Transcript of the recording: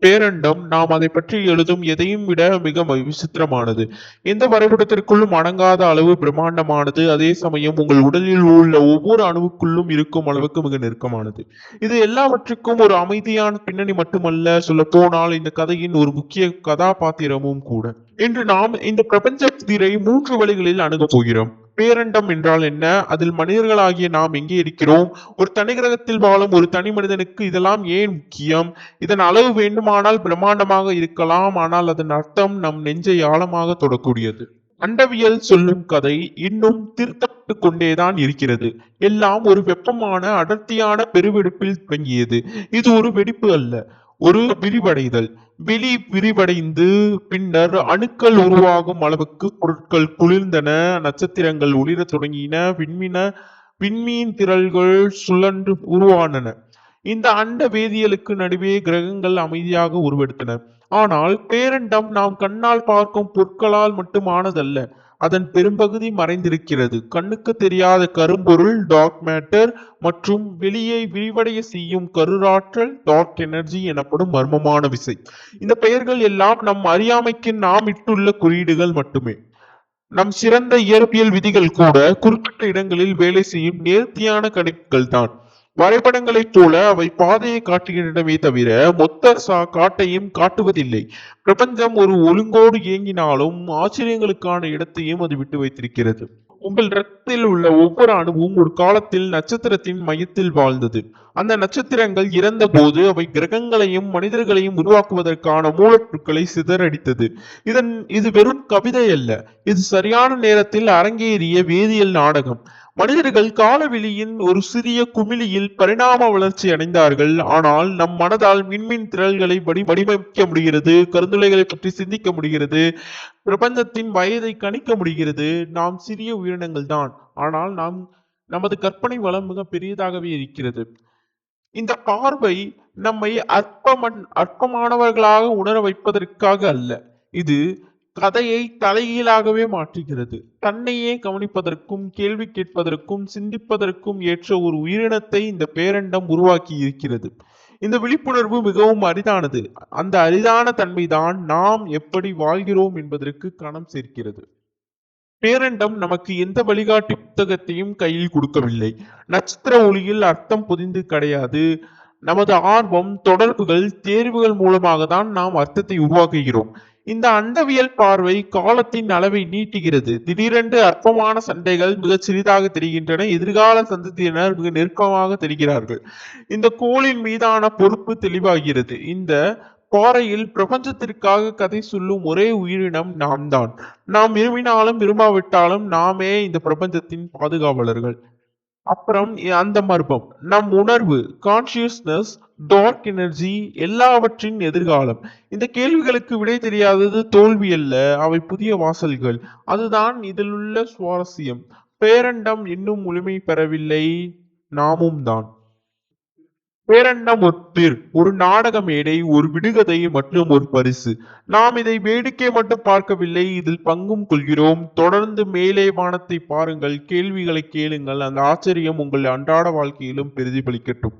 பேரண்டம் நாம் அதை பற்றி எழுதும் எதையும் விட மிக விசித்திரமானது. எந்த வரைபடத்திற்குள்ளும் அடங்காத அளவு பிரம்மாண்டமானது. அதே சமயம் உங்கள் உடலில் உள்ள ஒவ்வொரு அணுவுக்குள்ளும் இருக்கும் அளவுக்கு மிக நெருக்கமானது. இது எல்லாவற்றுக்கும் ஒரு அமைதியான பின்னணி மட்டுமல்ல. சொல்ல போனால் இந்த கதையின் ஒரு முக்கிய கதாபாத்திரமும் கூட. இன்று நாம் இந்த பிரபஞ்ச திரை மூன்று வழிகளில் அணுகப் போகிறோம். பேரண்டம் என்றால் என்ன? அதில் மனிதர்களாகிய நாம் எங்கே இருக்கிறோம்? ஒரு தனி கிரகத்தில் வாழும் ஒரு தனி மனிதனுக்கு இதெல்லாம் ஏன் முக்கியம்? இதன் அளவு வேண்டுமானால் பிரம்மாண்டமாக இருக்கலாம் ஆனால் அதன் அர்த்தம் நம் நெஞ்சை ஆழமாக தொடக்கூடியது. அண்டவியல் சொல்லும் கதை இன்னும் திருத்தப்பட்டு கொண்டேதான் இருக்கிறது. எல்லாம் ஒரு வெப்பமான அடர்த்தியான பெருவெடுப்பில் துவங்கியது. இது ஒரு வெடிப்பு அல்ல. ஒரு விரிவடைதல். வெளி விரிவடைந்து பின்னர் அணுக்கள் உருவாகும் அளவுக்கு பொருட்கள் குளிர்ந்தன. நட்சத்திரங்கள் ஒளிரத் தொடங்கின. விண்மீன விண்மீன் திரள்கள் சுழன்று உருவானன. இந்த அண்ட வேதியியலுக்கு நடுவே கிரகங்கள் அமைதியாக உருவெடுத்தன. ஆனால் பேரண்டம் நாம் கண்ணால் பார்க்கும் பொருட்களால் மட்டுமானதல்ல. அதன் பெரும்பகுதி மறைந்திருக்கிறது. கண்ணுக்கு தெரியாத கரும்பொருள் டார்க் மேட்டர் மற்றும் வெளியே விரிவடைய செய்யும் கருராற்றல் டார்க் எனர்ஜி எனப்படும் மர்மமான விசை. இந்த பெயர்கள் எல்லாம் நம் அறியாமைக்கு நாம் இட்டுள்ள குறியீடுகள் மட்டுமே. நம் சிறந்த இயற்பியல் விதிகள் கூட குறிப்பிட்ட இடங்களில் வேலை செய்யும் நேர்த்தியான கணிப்புகள் தான் வரைபடங்களைப் போல அவை பாதையை காட்டுகின்றனவே தவிர மொத்த சா காட்டையும் காட்டுவதில்லை. பிரபஞ்சம் ஒரு ஒழுங்கோடு இயங்கினாலும் ஆச்சரியங்களுக்கான இடத்தையும் அது விட்டு வைத்திருக்கிறது. உங்கள் ரத்தத்தில் உள்ள ஒவ்வொரு அணுவும் ஒரு காலத்தில் நட்சத்திரத்தின் மையத்தில் வாழ்ந்தது. அந்த நட்சத்திரங்கள் இறந்த போது அவை கிரகங்களையும் மனிதர்களையும் உருவாக்குவதற்கான மூலப்பொருட்களை சிதறடித்தது. இதன் இது வெறும் கவிதை அல்ல இது சரியான நேரத்தில் அரங்கேறிய வேதியியல் நாடகம். மனிதர்கள் காலவெளியின் ஒரு சிறிய குமிழியில் பரிணாம வளர்ச்சி அடைந்தார்கள். ஆனால் நம் மனதால் விண்மீன் திரள்களை வடி வடிவமைக்க முடிகிறது கருந்துளைகளை பற்றி சிந்திக்க முடிகிறது பிரபஞ்சத்தின் வயதை கணிக்க முடிகிறது. நாம் சிறிய உயிரினங்கள் தான். ஆனால் நாம் நமது கற்பனை வளம் மிக பெரியதாகவே இருக்கிறது. இந்த பார்வை நம்மை அற்பமன் அற்பமானவர்களாக உணர வைப்பதற்காக அல்ல. இது கதையை தலைகீழாகவே மாற்றுகிறது. தன்னையே கவனிப்பதற்கும் கேள்வி கேட்பதற்கும் சிந்திப்பதற்கும் ஏற்ற ஒரு உயிரினத்தை இந்த பேரண்டம் உருவாக்கி இருக்கிறது. இந்த விழிப்புணர்வு மிகவும் அரிதானது. அந்த அரிதான தன்மைதான் நாம் எப்படி வாழ்கிறோம் என்பதற்கு கணம் சேர்க்கிறது. பேரண்டம் நமக்கு எந்த வழிகாட்டி புத்தகத்தையும் கையில் கொடுக்கவில்லை. நட்சத்திர ஒளியில் அர்த்தம் புதிந்து கிடையாது. நமது ஆர்வம் தொடர்புகள் தேர்வுகள் மூலமாக தான் நாம் அர்த்தத்தை உருவாக்குகிறோம். இந்த அண்டவியல் பார்வை காலத்தின் அளவை நீட்டுகிறது. திடீரென்று அற்பமான சண்டைகள் மிக சிறிதாக தெரிகின்றன. எதிர்கால சந்ததியினர் மிக நெருக்கமாக தெரிகிறார்கள். இந்த கோளின் மீதான பொறுப்பு தெளிவாகிறது. இந்த பாறையில் பிரபஞ்சத்திற்காக கதை சொல்லும் ஒரே உயிரினம் நாம் தான் நாம் விரும்பினாலும் விரும்பாவிட்டாலும் நாமே இந்த பிரபஞ்சத்தின் பாதுகாவலர்கள். அப்புறம் அந்த மர்மம் நம் உணர்வு கான்சியஸ்னஸ் டார்க் எனர்ஜி எல்லாவற்றின் எதிர்காலம். இந்த கேள்விகளுக்கு விடை தெரியாதது தோல்வி அல்ல அவை புதிய வாசல்கள். அதுதான் இதிலுள்ள சுவாரஸ்யம். பேரண்டம் இன்னும் முழுமை பெறவில்லை நாமும் தான். பேரண்டம் ஒரு ஒரு நாடக மேடை ஒரு விடுகதை மற்றும் ஒரு பரிசு. நாம் இதை வேடிக்கை மட்டும் பார்க்கவில்லை இதில் பங்கும் கொள்கிறோம். தொடர்ந்து மேலே வானத்தை பாருங்கள் கேள்விகளை கேளுங்கள் அந்த ஆச்சரியம் உங்கள் அன்றாட வாழ்க்கையிலும் பிரதிபலிக்கட்டும்.